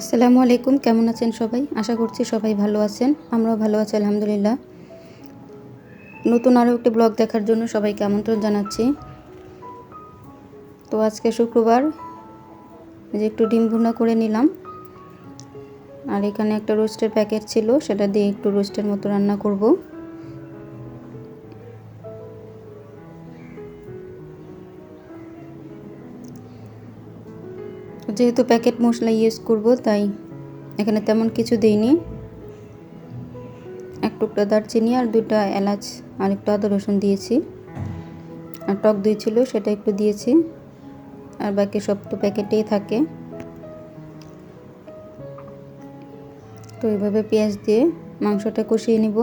আসসালামু আলাইকুম, কেমন আছেন সবাই? আশা করছি সবাই ভালো আছেন, আমরাও ভালো আছি, আলহামদুলিল্লাহ। নতুন আরও একটি ব্লগ দেখার জন্য সবাইকে আমন্ত্রণ জানাচ্ছি। তো আজকে শুক্রবার যে একটু ডিম ভুনা করে নিলাম। আর এখানে একটা রোস্টের প্যাকেট ছিল, সেটা দিয়ে একটু রোস্টের মতো রান্না করব। যেহেতু প্যাকেট মশলা ইউজ করব, তাই এখানে তেমন কিছু দিইনি। এক টুকটা দারচিনি আর দুটা এলাচ আর একটু আদা রসুন দিয়েছি। আর টক দই ছিল, সেটা একটু দিয়েছি। আর বাকি সব তো প্যাকেটেই থাকে। তো এইভাবে পেঁয়াজ দিয়ে মাংসটা কষিয়ে নিব।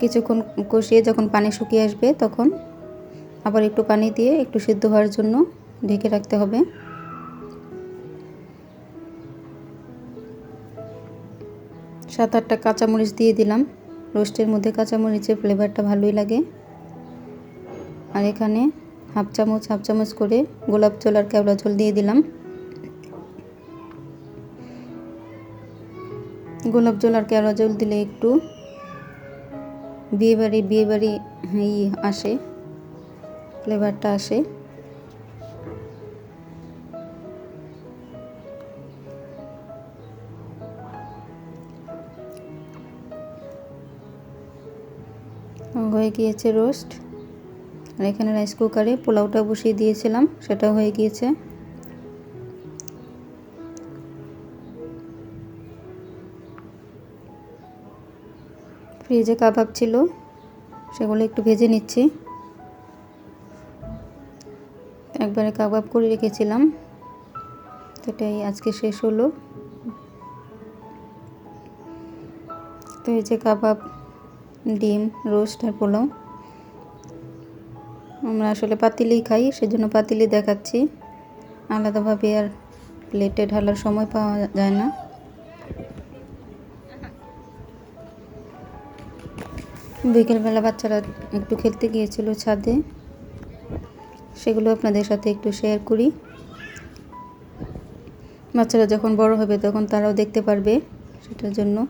কিছুক্ষণ কষিয়ে যখন পানি শুকিয়ে আসবে, তখন আবার একটু পানি দিয়ে একটু সিদ্ধ হওয়ার জন্য ঢেকে রাখতে হবে। সাত আটটা কাঁচামরিচ দিয়ে দিলাম। রোস্টের মধ্যে কাঁচামরিচের ফ্লেভারটা ভালোই লাগে। আর এখানে হাফ চামচ হাফ চামচ করে গোলাপ জল আর কেওড়া জল দিয়ে দিলাম। গোলাপ জল আর কেওড়া জল দিলে একটু বিয়েবাড়ি বিয়েবাড়ি ই আসে, ফ্লেভারটা আসে। হয়ে গিয়েছে রোস্ট। আর এখানে রাইস কুকারে পোলাওটা বসিয়ে দিয়েছিলাম, সেটাও হয়ে গিয়েছে। ফ্রিজে কাবাব ছিল, সেগুলো একটু ভেজে নিচ্ছি। একবারে কাবাব করে রেখেছিলাম সেটাই আজকে শেষ হলো। তো এই যে কাবাব ডিম, রোস্ট আর পোলাও। আমরা আসলে পাতিলেই খাই, সেজন্য পাতিলি দেখাচ্ছি। আলাদাভাবে আর প্লেটে ঢালার সময় পাওয়া যায় না। বিকেলবেলা বাচ্চারা একটু খেলতে গিয়েছিল ছাদে। সেগুলো আপনাদের সাথে একটু শেয়ার করি। বাচ্চারা যখন বড় হবে তখন তারাও দেখতে পারবে সেটার জন্য।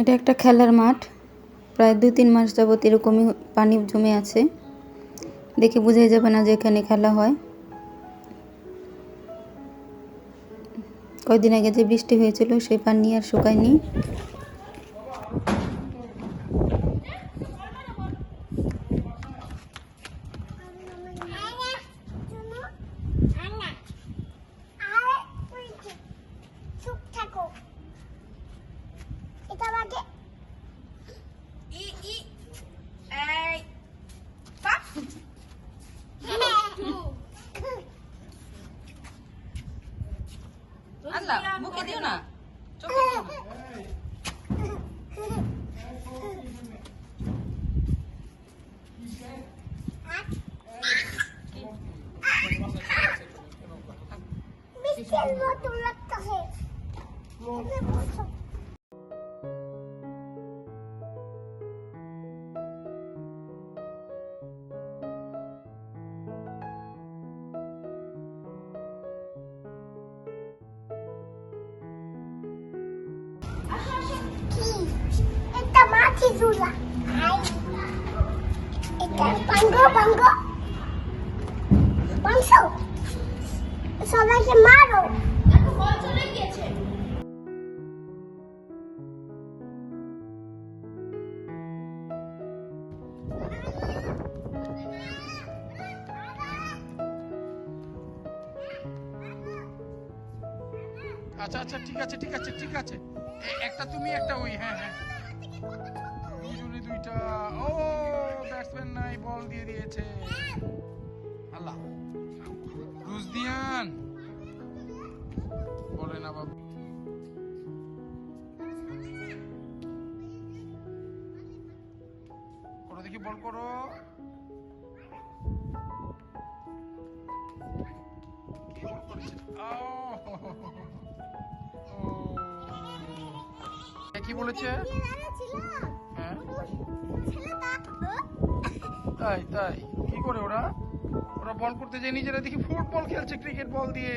এটা একটা খেলার মাঠ। প্রায় দু তিন মাস যাবত এরকমই পানি জমে আছে। দেখে বোঝাই যাবে না যে এখানে খেলা হয়। কয়দিন আগে যে বৃষ্টি হয়েছিল, সেই পানি আর শুকায়নি। আল্লাহ মুখে দিও না। চোখে দিও না। বিশাল মতো লাগতেছে। কি আচ্ছা আচ্ছা ঠিক আছে ঠিক আছে ঠিক আছে। একটা তুমি একটা ওই হ্যাঁ হ্যাঁ। ব্যাটসম্যান বল দিয়ে দিয়েছে। আল্লাহ। রুজদিয়ান বলে না বাবু। করো দেখি বল করো। কি বলেছে হ্যাঁ। তাই তাই। কি করে ওরা? ওরা বল করতে যায়, নিজেরা দেখি ফুটবল খেলছে ক্রিকেট বল দিয়ে।